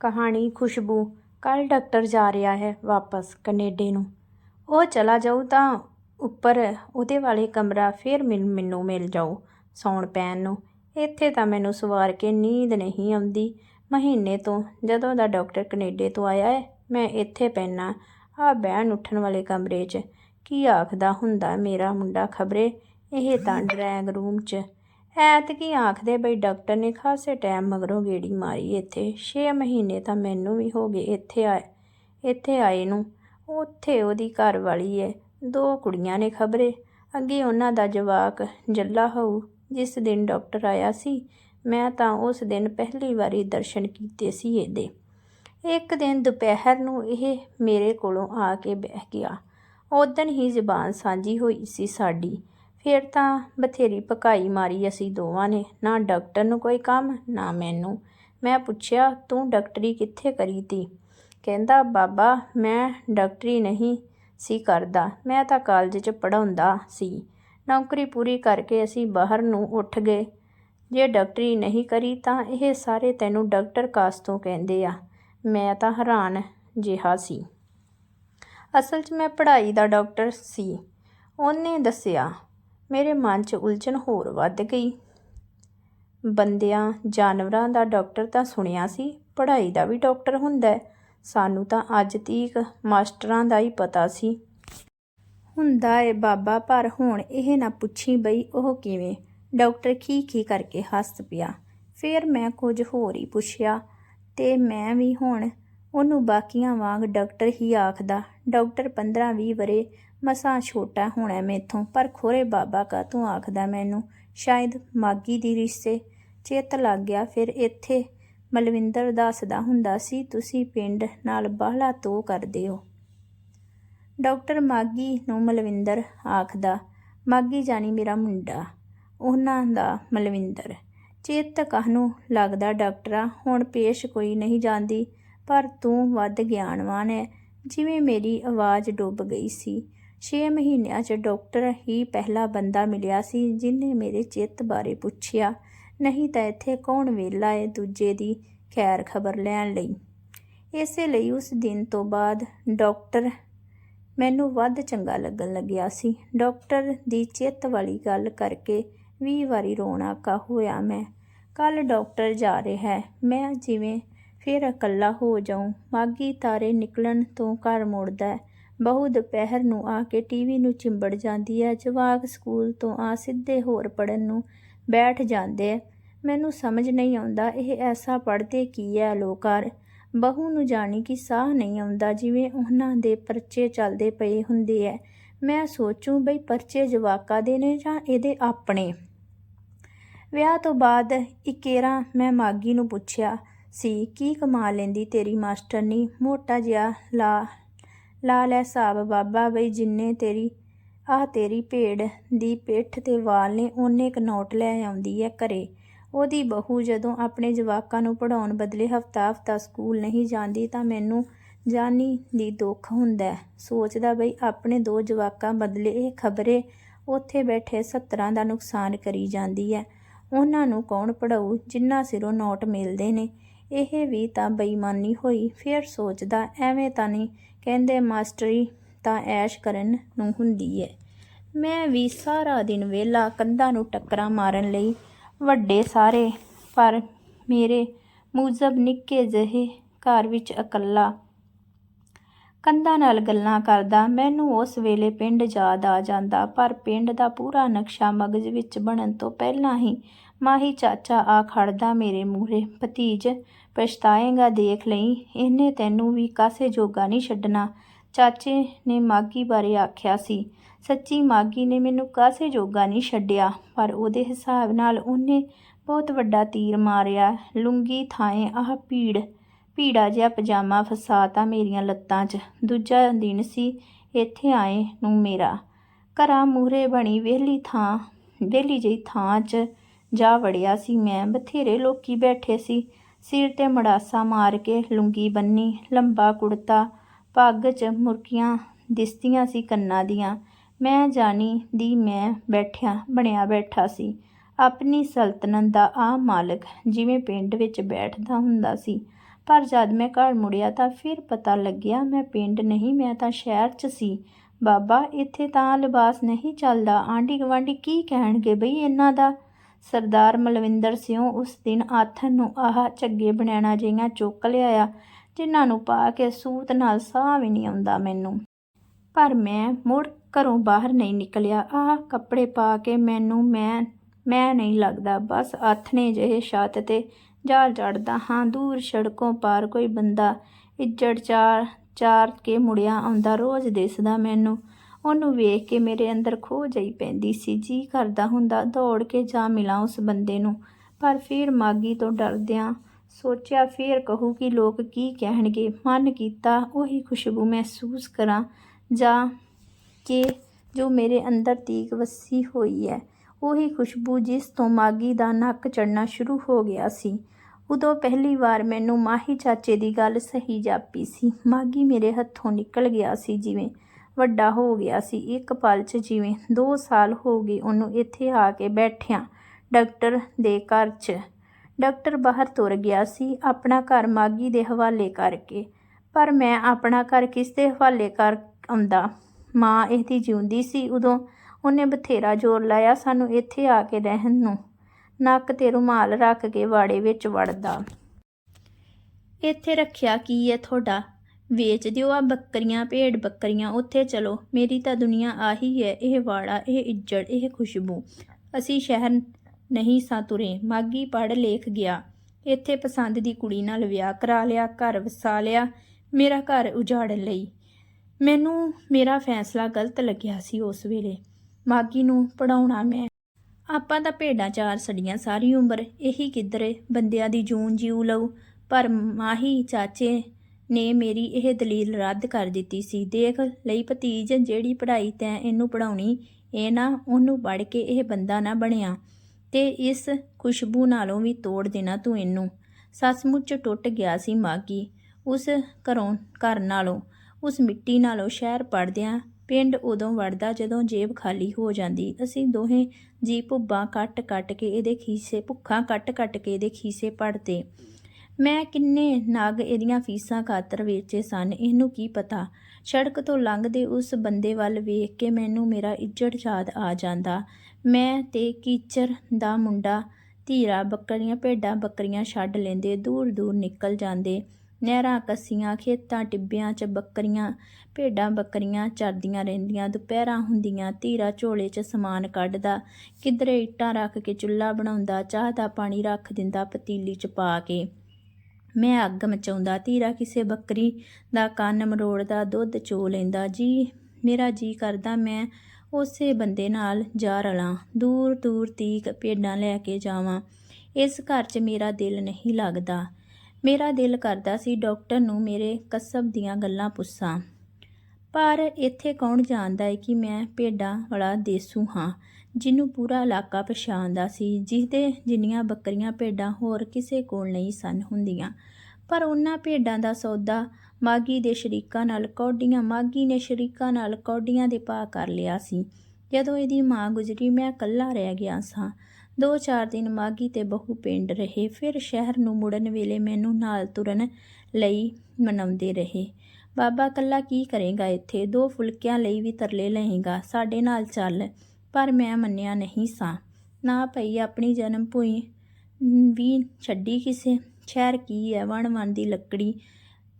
ਕਹਾਣੀ, ਖੁਸ਼ਬੂ ਕੱਲ ਡਾਕਟਰ ਜਾ ਰਿਹਾ ਹੈ ਵਾਪਸ ਕੈਨੇਡਾ ਨੂੰ। ਉਹ ਚਲਾ ਜਾਊ ਤਾਂ ਉੱਪਰ ਉਹਦੇ ਵਾਲੇ ਕਮਰਾ ਫਿਰ ਮਿਲ, ਮੈਨੂੰ ਮਿਲ ਜਾਊ ਸੌਣ ਪੈਣ ਨੂੰ। ਇੱਥੇ ਤਾਂ ਮੈਨੂੰ ਸਵਾਰ ਕੇ ਨੀਂਦ ਨਹੀਂ ਆਉਂਦੀ। ਮਹੀਨੇ ਤੋਂ ਜਦੋਂ ਦਾ ਡਾਕਟਰ ਕੈਨੇਡਾ ਤੋਂ ਆਇਆ ਹੈ, ਮੈਂ ਇੱਥੇ ਪੈਣਾ ਆ ਬਹਿਣ ਉੱਠਣ ਵਾਲੇ ਕਮਰੇ 'ਚ ਕੀ ਆਖਦਾ ਹੁੰਦਾ ਮੇਰਾ ਮੁੰਡਾ ਖਬਰੇ? ਇਹ ਤਾਂ ਡਰੈਗ ਰੂਮ 'ਚ ਐਤਕੀ ਆਖਦੇ ਬਈ ਡਾਕਟਰ ਨੇ ਖਾਸੇ ਟਾਈਮ ਮਗਰੋਂ ਗੇੜੀ ਮਾਰੀ ਇੱਥੇ। 6 ਮਹੀਨੇ ਤਾਂ ਮੈਨੂੰ ਵੀ ਹੋ ਗਏ ਇੱਥੇ ਆਏ ਇੱਥੇ ਆਏ ਨੂੰ। ਉੱਥੇ ਉਹਦੀ ਘਰ ਵਾਲੀ ਹੈ ਦੋ ਕੁੜੀਆਂ ਨੇ ਖਬਰੇ। ਅੱਗੇ ਉਹਨਾਂ ਦਾ ਜਵਾਕ ਜੱਲਾ ਹੋਊ। ਜਿਸ ਦਿਨ ਡਾਕਟਰ ਆਇਆ ਸੀ, ਮੈਂ ਤਾਂ ਉਸ ਦਿਨ ਪਹਿਲੀ ਵਾਰੀ ਦਰਸ਼ਨ ਕੀਤੇ ਸੀ ਇਹਦੇ। ਇੱਕ ਦਿਨ ਦੁਪਹਿਰ ਨੂੰ ਇਹ ਮੇਰੇ ਕੋਲੋਂ ਆ ਕੇ ਬਹਿ ਗਿਆ। ਉਦਣ ਹੀ ਜ਼ਬਾਨ ਸਾਂਝੀ ਹੋਈ ਸੀ ਸਾਡੀ। ਫਿਰ ਤਾਂ ਬਥੇਰੀ ਪਕਾਈ ਮਾਰੀ ਅਸੀਂ ਦੋਵਾਂ ਨੇ। ਨਾ ਡਾਕਟਰ ਨੂੰ ਕੋਈ ਕੰਮ, ਨਾ ਮੈਨੂੰ। ਮੈਂ ਪੁੱਛਿਆ, ਤੂੰ ਡਾਕਟਰੀ ਕਿੱਥੇ ਕਰੀ ਤੀ? ਕਹਿੰਦਾ, ਬਾਬਾ, ਮੈਂ ਡਾਕਟਰੀ ਨਹੀਂ ਸੀ ਕਰਦਾ। ਮੈਂ ਤਾਂ ਕਾਲਜ 'ਚ ਪੜਾਉਂਦਾ ਸੀ। ਨੌਕਰੀ ਪੂਰੀ ਕਰਕੇ ਅਸੀਂ ਬਾਹਰ ਨੂੰ ਉੱਠ ਗਏ। ਜੇ ਡਾਕਟਰੀ ਨਹੀਂ ਕਰੀ ਤਾਂ ਇਹ ਸਾਰੇ ਤੈਨੂੰ ਡਾਕਟਰ ਕਾਸ ਤੋਂ ਕਹਿੰਦੇ ਆ। ਮੈਂ ਤਾਂ ਹੈਰਾਨ ਜਿਹਾ ਸੀ। ਅਸਲ 'ਚ ਮੈਂ ਪੜ੍ਹਾਈ ਦਾ ਡਾਕਟਰ ਸੀ। ਉਹਨੇ ਦੱਸਿਆ ਮੇਰੇ ਮਨ 'ਚ ਉਲਝਣ ਹੋਰ ਵੱਧ ਗਈ। ਬੰਦਿਆਂ, ਜਾਨਵਰਾਂ ਦਾ ਡਾਕਟਰ ਤਾਂ ਸੁਣਿਆ ਸੀ, ਪੜ੍ਹਾਈ ਦਾ ਵੀ ਡਾਕਟਰ ਹੁੰਦਾ ਸਾਨੂੰ ਤਾਂ ਅੱਜ ਤੀਕ ਮਾਸਟਰਾਂ ਦਾ ਹੀ ਪਤਾ ਸੀ। ਹੁੰਦਾ ਏ ਬਾਬਾ, ਪਰ ਹੁਣ ਇਹ ਨਾ ਪੁੱਛੀ ਬਈ ਉਹ ਕਿਵੇਂ? ਡਾਕਟਰ ਖੀ ਖੀ ਕਰਕੇ ਹੱਸ ਪਿਆ। ਫਿਰ ਮੈਂ ਕੁਝ ਹੋਰ ਹੀ ਪੁੱਛਿਆ, ਤੇ ਮੈਂ ਵੀ ਹੁਣ ਉਹਨੂੰ ਬਾਕੀਆਂ ਵਾਂਗ ਡਾਕਟਰ ਹੀ ਆਖਦਾ, ਡਾਕਟਰ 15-20 ਵਰੇ ਮਸਾਂ ਛੋਟਾ ਹੋਣਾ ਮੈਥੋਂ, ਪਰ ਖੋਰੇ ਬਾਬਾ ਕਾ ਤੂੰ ਆਖਦਾ ਮੈਨੂੰ? ਸ਼ਾਇਦ ਮਾਗੀ ਦੀ ਰਿਸ਼ਤੇ ਚਿੱਤ ਲੱਗ ਗਿਆ, ਫਿਰ ਇੱਥੇ ਮਲਵਿੰਦਰ ਦੱਸਦਾ ਹੁੰਦਾ ਸੀ, ਤੁਸੀਂ ਪਿੰਡ ਨਾਲ ਬਾਹਲਾ ਤੋ ਕਰਦੇ ਹੋ। ਡਾਕਟਰ ਮਾਗੀ ਨੂੰ ਮਲਵਿੰਦਰ ਆਖਦਾ, ਮਾਗੀ ਜਾਨੀ ਮੇਰਾ ਮੁੰਡਾ। ਉਹਨਾਂ ਦਾ ਮਲਵਿੰਦਰ, ਚੇਤ ਕਾਹਨੂੰ ਲੱਗਦਾ ਡਾਕਟਰਾ? ਹੁਣ ਪੇਸ਼ ਕੋਈ ਨਹੀਂ ਜਾਂਦੀ, ਪਰ ਤੂੰ ਵੱਧ ਗਿਆਨਵਾਨ ਹੈ। ਜਿਵੇਂ ਮੇਰੀ ਆਵਾਜ਼ ਡੁੱਬ ਗਈ ਸੀ 6 ਮਹੀਨਿਆਂ 'ਚ ਡਾਕਟਰ ਹੀ ਪਹਿਲਾ ਬੰਦਾ ਮਿਲਿਆ ਸੀ ਜਿਨੇ ਮੇਰੇ ਚਿੱਤ ਬਾਰੇ ਪੁੱਛਿਆ। ਨਹੀਂ ਤਾਂ ਇੱਥੇ ਕੌਣ ਵੇਲਾ ਹੈ ਦੂਜੇ ਦੀ ਖੈਰ ਖਬਰ ਲੈਣ ਲਈ। ਇਸੇ ਲਈ ਉਸ ਦਿਨ ਤੋਂ ਬਾਅਦ ਡਾਕਟਰ ਮੈਨੂੰ ਵੱਧ ਚੰਗਾ ਲੱਗਣ ਲੱਗਿਆ ਸੀ। ਡਾਕਟਰ ਦੀ ਚਿੱਤ ਵਾਲੀ ਗੱਲ ਕਰਕੇ 20 ਵਾਰੀ ਰੋਣਾ ਕਾ ਹੋਇਆ ਮੈਂ। ਕੱਲ ਡਾਕਟਰ ਜਾ ਰਿਹਾ ਹੈ। ਮੈਂ ਜਿਵੇਂ ਫਿਰ ਇਕੱਲਾ ਹੋ ਜਾਉਂ ਮਾਗੀ ਤਾਰੇ ਨਿਕਲਣ ਤੋਂ ਘਰ ਮੁੜਦਾ ਬਹੂ ਦੁਪਹਿਰ ਨੂੰ ਆ ਕੇ ਟੀਵੀ ਨੂੰ ਚਿੰਬੜ ਜਾਂਦੀ ਹੈ। ਜਵਾਕ ਸਕੂਲ ਤੋਂ ਆ ਸਿੱਧੇ ਹੋਰ ਪੜਨ ਨੂੰ ਬੈਠ ਜਾਂਦੇ ਹੈ ਮੈਨੂੰ ਸਮਝ ਨਹੀਂ ਆਉਂਦਾ, ਇਹ ਐਸਾ ਪੜ੍ਹਦੇ ਕੀ ਹੈ ਲੋਕਾਰ? ਬਹੂ ਨੂੰ ਜਾਣੀ ਕਿ ਸਾਹ ਨਹੀਂ ਆਉਂਦਾ, ਜਿਵੇਂ ਉਹਨਾਂ ਦੇ ਪਰਚੇ ਚੱਲਦੇ ਪਏ ਹੁੰਦੇ ਐ ਮੈਂ ਸੋਚੂੰ ਬਈ ਪਰਚੇ ਜਵਾਕਾਂ ਦੇ ਨੇ ਜਾਂ ਇਹਦੇ ਆਪਣੇ? ਵਿਆਹ ਤੋਂ ਬਾਅਦ ਇਕੇਰਾ ਮੈਂ ਮਾਗੀ ਨੂੰ ਪੁੱਛਿਆ, ਸੀ, ਕੀ ਕਮਾ ਲੈਂਦੀ ਤੇਰੀ ਮਾਸਟਰਨੀ? ਮੋਟਾ ਜਿਹਾ ਲਾ ਲਾ ਲੈ ਹਿਸਾਬ, ਬਾਬਾ ਬਈ ਜਿੰਨੇ ਤੇਰੀ, ਆਹ ਤੇਰੀ ਭੇਡ ਦੀ ਪਿੱਠ ਤੇ ਵਾਲ ਨੇ ਉਹਨੇ ਕ ਨੋਟ ਲੈ ਆਉਂਦੀ ਐ ਘਰੇ। ਉਹਦੀ ਬਹੂ ਜਦੋਂ ਆਪਣੇ ਜਵਾਕਾਂ ਨੂੰ ਪੜਾਉਣ ਬਦਲੇ ਹਫਤਾ ਹਫਤਾ ਸਕੂਲ ਨਹੀਂ ਜਾਂਦੀ ਤਾਂ ਮੈਨੂੰ ਜਾਨੀ ਦੀ ਦੁੱਖ ਹੁੰਦਾ ਸੋਚਦਾ ਬਈ ਆਪਣੇ ਦੋ ਜਵਾਕਾਂ ਬਦਲੇ ਇਹ ਖਬਰੇ ਉੱਥੇ ਬੈਠੇ ਸੱਤਰਾਂ ਦਾ ਨੁਕਸਾਨ ਕਰੀ ਜਾਂਦੀ ਹੈ ਉਹਨਾਂ ਨੂੰ ਕੌਣ ਪੜਾਊ ਜਿੰਨਾ ਸਿਰੋਂ ਨੋਟ ਮਿਲਦੇ ਨੇ। ਇਹ ਵੀ ਤਾਂ ਬੇਈਮਾਨੀ ਹੋਈ, ਫਿਰ ਸੋਚਦਾ ਐਵੇਂ ਤਾਂ ਨਹੀਂ ਕਹਿੰਦੇ, ਮਾਸਟਰੀ ਤਾਂ ਐਸ਼ ਕਰਨ ਨੂੰ ਹੁੰਦੀ ਹੈ ਮੈਂ ਵੀ ਸਾਰਾ ਦਿਨ ਵੇਲਾ ਕੰਧਾਂ ਨੂੰ ਟੱਕਰਾਂ ਮਾਰਨ ਲਈ ਵੱਡੇ ਸਾਰੇ, ਪਰ ਮੇਰੇ ਮੂਜ਼ਬ ਨਿੱਕੇ ਜਿਹੇ ਘਰ ਵਿੱਚ ਇਕੱਲਾ ਕੰਧਾਂ ਨਾਲ ਗੱਲਾਂ ਕਰਦਾ, ਮੈਨੂੰ ਉਸ ਵੇਲੇ ਪਿੰਡ ਯਾਦ ਆ ਜਾਂਦਾ। ਪਰ ਪਿੰਡ ਦਾ ਪੂਰਾ ਨਕਸ਼ਾ ਮਗਜ਼ ਵਿੱਚ ਬਣਨ ਤੋਂ ਪਹਿਲਾਂ ਹੀ ਮਾਹੀ ਚਾਚਾ ਆ ਖੜਦਾ ਮੇਰੇ ਮੂਹਰੇ। ਭਤੀਜ ਪਛਤਾਏਗਾ, ਦੇਖ ਲਈ। ਇਹਨੇ ਤੈਨੂੰ ਵੀ ਕਾਸੇ ਜੋਗਾ ਨਹੀਂ ਛੱਡਣਾ। ਚਾਚੇ ਨੇ ਮਾਗੀ ਬਾਰੇ ਆਖਿਆ ਸੀ। ਸੱਚੀ ਮਾਗੀ ਨੇ ਮੈਨੂੰ ਕਾਸੇ ਜੋਗਾ ਨਹੀਂ ਛੱਡਿਆ, ਪਰ ਉਹਦੇ ਹਿਸਾਬ ਨਾਲ ਉਹਨੇ ਬਹੁਤ ਵੱਡਾ ਤੀਰ ਮਾਰਿਆ। ਲੁੰਗੀ ਥਾਏ ਆਹ ਭੀੜ, ਭੀੜਾ ਜਿਹਾ ਪਜਾਮਾ ਫਸਾਤਾ ਮੇਰੀਆਂ ਲੱਤਾਂ 'ਚ। ਦੂਜਾ ਦਿਨ ਸੀ ਇੱਥੇ ਆਏ ਨੂੰ ਮੇਰਾ। ਘਰਾਂ ਮੂਹਰੇ ਬਣੀ ਵਿਹਲੀ ਥਾਂ, ਵਿਹਲੀ ਜਿਹੀ ਥਾਂ 'ਚ ਜਾ ਵੜਿਆ ਸੀ ਮੈਂ। ਬਥੇਰੇ ਲੋਕੀ ਬੈਠੇ ਸੀ। ਸਿਰ ਤੇ ਮੜਾਸਾ ਮਾਰ ਕੇ ਲੁੰਗੀ ਬੰਨੀ, ਲੰਬਾ ਕੁੜਤਾ, ਪੱਗ 'ਚ ਮੁਰਕੀਆਂ ਦਿਸਦੀਆਂ ਸੀ ਕੰਨਾਂ ਦੀਆਂ। ਮੈਂ ਜਾਣੀ ਦੀ ਮੈਂ ਬੈਠਿਆ, ਬਣਿਆ ਬੈਠਾ ਸੀ। ਆਪਣੀ ਸਲਤਨਤ ਦਾ ਆ ਮਾਲਕ ਜਿਵੇਂ ਪਿੰਡ ਵਿੱਚ ਬੈਠਦਾ ਹੁੰਦਾ ਸੀ। ਪਰ ਜਦ ਮੈਂ ਘਰ ਮੁੜਿਆ ਤਾਂ ਫਿਰ ਪਤਾ ਲੱਗਿਆ ਮੈਂ ਪਿੰਡ ਨਹੀਂ, ਮੈਂ ਤਾਂ ਸ਼ਹਿਰ 'ਚ ਸੀ। ਬਾਬਾ, ਇੱਥੇ ਤਾਂ ਲਿਬਾਸ ਨਹੀਂ ਚੱਲਦਾ। ਆਂਢੀ ਗੁਆਂਢੀ ਕੀ ਕਹਿਣਗੇ ਬਈ ਇਹਨਾਂ ਦਾ? ਸਰਦਾਰ ਮਲਵਿੰਦਰ ਸਿਉ ਉਸ ਦਿਨ ਆਥਣ ਨੂੰ ਆਹ ਝੱਗੇ ਬਣਾਣਾ ਜਿਹੀਆਂ ਚੁੱਕ ਲਿਆਇਆ, ਜਿਨ੍ਹਾਂ ਨੂੰ ਪਾ ਕੇ ਸੂਤ ਨਾਲ ਸਾਹ ਵੀ ਨਹੀਂ ਆਉਂਦਾ ਮੈਨੂੰ। ਪਰ ਮੈਂ ਮੁੜ ਘਰੋਂ ਬਾਹਰ ਨਹੀਂ ਨਿਕਲਿਆ। ਆਹ ਕੱਪੜੇ ਪਾ ਕੇ ਮੈਨੂੰ ਮੈਂ ਮੈਂ ਨਹੀਂ ਲੱਗਦਾ। ਬਸ ਆਥਣੇ ਜਿਹੇ ਛੱਤ ਤੇ ਜਾ ਚੜਦਾ ਹਾਂ। ਦੂਰ ਸੜਕੋਂ ਪਾਰ ਕੋਈ ਬੰਦਾ ਇੱਜੜ ਚਾਰ ਚਾਰ ਕੇ ਮੁੜਿਆ ਆਉਂਦਾ। ਰੋਜ਼ ਦਿਸਦਾ ਮੈਨੂੰ ਉਹਨੂੰ ਵੇਖ ਕੇ ਮੇਰੇ ਅੰਦਰ ਖੋ ਜਾਈ ਪੈਂਦੀ ਸੀ। ਜੀ ਕਰਦਾ ਹੁੰਦਾ ਦੌੜ ਕੇ ਜਾ ਮਿਲਾਂ ਉਸ ਬੰਦੇ ਨੂੰ, ਪਰ ਫਿਰ ਮਾਗੀ ਤੋਂ ਡਰਦਿਆਂ ਸੋਚਿਆ, ਫਿਰ ਕਹੂ ਕਿ ਲੋਕ ਕੀ ਕਹਿਣਗੇ? ਮਨ ਕੀਤਾ ਉਹੀ ਖੁਸ਼ਬੂ ਮਹਿਸੂਸ ਕਰਾਂ, ਜਾਂ ਕਿ ਜੋ ਮੇਰੇ ਅੰਦਰ ਤੀਕ ਵਸੀ ਹੋਈ ਹੈ, ਉਹੀ ਖੁਸ਼ਬੂ ਜਿਸ ਤੋਂ ਮਾਗੀ ਦਾ ਨੱਕ ਚੜਨਾ ਸ਼ੁਰੂ ਹੋ ਗਿਆ ਸੀ। ਉਦੋਂ ਪਹਿਲੀ ਵਾਰ ਮੈਨੂੰ ਮਾਹੀ ਚਾਚੇ ਦੀ ਗੱਲ ਸਹੀ ਜਾਪੀ ਸੀ। ਮਾਗੀ ਮੇਰੇ ਹੱਥੋਂ ਨਿਕਲ ਗਿਆ ਸੀ ਜਿਵੇਂ ਵੱਡਾ ਹੋ ਗਿਆ ਸੀ। ਇੱਕ ਪਲ 'ਚ ਜਿਵੇਂ 2 ਸਾਲ ਹੋ ਗਏ ਉਹਨੂੰ ਇੱਥੇ ਆ ਕੇ ਬੈਠਿਆਂ ਡਾਕਟਰ ਦੇ ਘਰ 'ਚ। ਡਾਕਟਰ ਬਾਹਰ ਤੁਰ ਗਿਆ ਸੀ ਆਪਣਾ ਘਰ ਮਾਗੀ ਦੇ ਹਵਾਲੇ ਕਰਕੇ। ਪਰ ਮੈਂ ਆਪਣਾ ਘਰ ਕਿਸ ਦੇ ਹਵਾਲੇ ਕਰ ਆਉਂਦਾ? ਮਾਂ ਇਹਦੀ ਜਿਉਂਦੀ ਸੀ ਉਦੋਂ ਉਹਨੇ ਬਥੇਰਾ ਜ਼ੋਰ ਲਾਇਆ ਸਾਨੂੰ ਇੱਥੇ ਆ ਕੇ ਰਹਿਣ ਨੂੰ। ਨੱਕ ਤੇ ਰੁਮਾਲ ਰੱਖ ਕੇ ਵਾੜੇ ਵਿੱਚ ਵੜਦਾ। ਇੱਥੇ ਰੱਖਿਆ ਕੀ ਹੈ ਤੁਹਾਡਾ? ਵੇਚ ਦਿਓ ਆ ਬੱਕਰੀਆਂ, ਭੇਡ ਬੱਕਰੀਆਂ, ਉੱਥੇ ਚਲੋ। ਮੇਰੀ ਤਾਂ ਦੁਨੀਆ ਆਹੀ ਹੈ, ਇਹ ਵਾੜਾ, ਇਹ ਇੱਜੜ, ਇਹ ਖੁਸ਼ਬੂ। ਅਸੀਂ ਸ਼ਹਿਰ ਨਹੀਂ ਸਾਂ ਤੁਰੇ ਮਾਗੀ ਪੜ੍ਹ ਲੇਖ ਗਿਆ। ਇੱਥੇ ਪਸੰਦ ਦੀ ਕੁੜੀ ਨਾਲ ਵਿਆਹ ਕਰਾ ਲਿਆ, ਘਰ ਵਸਾ ਲਿਆ, ਮੇਰਾ ਘਰ ਉਜਾੜਨ ਲਈ। ਮੈਨੂੰ, ਮੇਰਾ ਫੈਸਲਾ ਗਲਤ ਲੱਗਿਆ ਸੀ ਉਸ ਵੇਲੇ। ਮਾਗੀ ਨੂੰ ਪੜਾਉਣਾ ਮੈਂ। ਆਪਾਂ ਤਾਂ ਭੇਡਾਂ ਚਾਰ ਸੜੀਆਂ ਸਾਰੀ ਉਮਰ, ਇਹੀ ਕਿੱਧਰੇ? ਬੰਦਿਆਂ ਦੀ ਜੂਨ ਜਿਉ ਲਊ, ਪਰ ਮਾਹੀ, ਚਾਚੇ ਨੇ ਮੇਰੀ ਇਹ ਦਲੀਲ ਰੱਦ ਕਰ ਦਿੱਤੀ ਸੀ। ਦੇਖ ਲਈ ਭਤੀਜ, ਜਿਹੜੀ ਪੜ੍ਹਾਈ ਤੈਂ ਇਹਨੂੰ ਪੜਾਉਣੀ ਇਹ ਨਾ ਉਹਨੂੰ ਪੜ੍ਹ ਕੇ ਇਹ ਬੰਦਾ ਨਾ ਬਣਿਆ ਤੇ ਇਸ ਖੁਸ਼ਬੂ ਨਾਲੋਂ ਵੀ ਤੋੜ ਦੇਣਾ ਤੂੰ ਇਹਨੂੰ। ਸੱਚਮੁੱਚ ਟੁੱਟ ਗਿਆ ਸੀ ਮਾਗੀ ਉਸ ਘਰੋਂ, ਘਰ ਨਾਲੋਂ। ਉਸ ਮਿੱਟੀ ਨਾਲੋਂ ਸ਼ਹਿਰ ਪੜਦਿਆਂ ਪਿੰਡ ਉਦੋਂ ਵੜਦਾ ਜਦੋਂ ਜੇਬ ਖਾਲੀ ਹੋ ਜਾਂਦੀ। ਅਸੀਂ ਦੋਹੇ ਜੀ ਭੁੱਬਾਂ ਕੱਟ-ਕੱਟ ਕੇ ਇਹਦੇ ਖੀਸੇ, ਭੁੱਖਾਂ ਕੱਟ-ਕੱਟ ਕੇ ਇਹਦੇ ਖੀਸੇ ਪੜਦੇ ਮੈਂ ਕਿੰਨੇ ਨਗ ਇਹਦੀਆਂ ਫੀਸਾਂ ਖਾਤਰ ਵੇਚੇ ਸਨ, ਇਹਨੂੰ ਕੀ ਪਤਾ? ਸੜਕ ਤੋਂ ਲੰਘਦੇ ਉਸ ਬੰਦੇ ਵੱਲ ਵੇਖ ਕੇ ਮੈਨੂੰ ਮੇਰਾ ਇੱਜੜ ਯਾਦ ਆ ਜਾਂਦਾ। ਮੈਂ ਤੇ ਕੀਚਰ ਦਾ ਮੁੰਡਾ ਧੀਰਾ ਬੱਕਰੀਆਂ, ਭੇਡਾਂ ਬੱਕਰੀਆਂ ਛੱਡ ਲੈਂਦੇ, ਦੂਰ ਦੂਰ ਨਿਕਲ ਜਾਂਦੇ। ਨਹਿਰਾਂ, ਕੱਸੀਆਂ, ਖੇਤਾਂ, ਟਿੱਬਿਆਂ 'ਚ ਬੱਕਰੀਆਂ, ਭੇਡਾਂ ਬੱਕਰੀਆਂ ਚਰਦੀਆਂ ਰਹਿੰਦੀਆਂ, ਦੁਪਹਿਰਾਂ ਹੁੰਦੀਆਂ, ਧੀਰਾ ਝੋਲੇ 'ਚ ਸਮਾਨ ਕੱਢਦਾ, ਕਿਧਰੇ ਇੱਟਾਂ ਰੱਖ ਕੇ ਚੁੱਲ੍ਹਾ ਬਣਾਉਂਦਾ, ਚਾਹ ਦਾ ਪਾਣੀ ਰੱਖ ਦਿੰਦਾ, ਪਤੀਲੀ 'ਚ ਪਾ ਕੇ। ਮੈਂ ਅੱਗ ਮਚਾਉਂਦਾ ਧੀਰਾ ਕਿਸੇ ਬੱਕਰੀ ਦਾ ਕੰਨ ਮਰੋੜਦਾ, ਦੁੱਧ ਚੋ ਲੈਂਦਾ, ਜੀ ਮੇਰਾ ਜੀ ਕਰਦਾ ਮੈਂ ਉਸੇ ਬੰਦੇ ਨਾਲ ਜਾ ਰਲਾਂ, ਦੂਰ ਦੂਰ ਤੀਕ ਭੇਡਾਂ ਲੈ ਕੇ ਜਾਵਾਂ। ਇਸ ਘਰ 'ਚ ਮੇਰਾ ਦਿਲ ਨਹੀਂ ਲੱਗਦਾ। ਮੇਰਾ ਦਿਲ ਕਰਦਾ ਸੀ ਡਾਕਟਰ ਨੂੰ ਮੇਰੇ ਕਸਬ ਦੀਆਂ ਗੱਲਾਂ ਪੁੱਛਾਂ। ਪਰ ਇੱਥੇ ਕੌਣ ਜਾਣਦਾ ਹੈ ਕਿ ਮੈਂ ਭੇਡਾਂ ਵਾਲਾ ਦੇਸੂ ਹਾਂ? ਜਿਹਨੂੰ ਪੂਰਾ ਇਲਾਕਾ ਪਛਾਣਦਾ ਸੀ ਜਿਹਦੇ ਜਿੰਨੀਆਂ ਬੱਕਰੀਆਂ ਭੇਡਾਂ ਹੋਰ ਕਿਸੇ ਕੋਲ ਨਹੀਂ ਸਨ ਹੁੰਦੀਆਂ। ਪਰ ਉਹਨਾਂ ਭੇਡਾਂ ਦਾ ਸੌਦਾ ਮਾਗੀ ਦੇ ਸ਼ਰੀਕਾਂ ਨਾਲ ਕੌਡੀਆਂ ਮਾਗੀ ਨੇ ਸ਼ਰੀਕਾਂ ਨਾਲ ਕੌਡੀਆਂ ਦੇ ਪਾ ਕਰ ਲਿਆ ਸੀ। ਜਦੋਂ ਇਹਦੀ ਮਾਂ ਗੁਜ਼ਰੀ, ਮੈਂ ਇਕੱਲਾ ਰਹਿ ਗਿਆ ਸਾਂ। ਦੋ ਚਾਰ ਦਿਨ ਮਾਗੀ ਤੇ ਬਹੂ ਪਿੰਡ ਰਹੇ। ਫਿਰ ਸ਼ਹਿਰ ਨੂੰ ਮੁੜਨ ਵੇਲੇ ਮੈਨੂੰ ਨਾਲ ਤੁਰਨ ਲਈ ਮਨਾਉਂਦੇ ਰਹੇ। ਬਾਬਾ ਕੱਲਾ ਕੀ ਕਰੇਗਾ ਇੱਥੇ? ਦੋ ਫੁਲਕਿਆਂ ਲਈ ਵੀ ਤਰਲੇ ਲਏਗਾ। ਸਾਡੇ ਨਾਲ ਚੱਲ। ਪਰ ਮੈਂ ਮੰਨਿਆ ਨਹੀਂ ਸਾਂ। ਨਾ ਭਈ ਆਪਣੀ ਜਨਮ ਭੂਈ ਵੀ ਛੱਡੀ ਕਿਸੇ। ਸ਼ਹਿਰ ਕੀ ਹੈ ਵਣ ਵਣ ਦੀ ਲੱਕੜੀ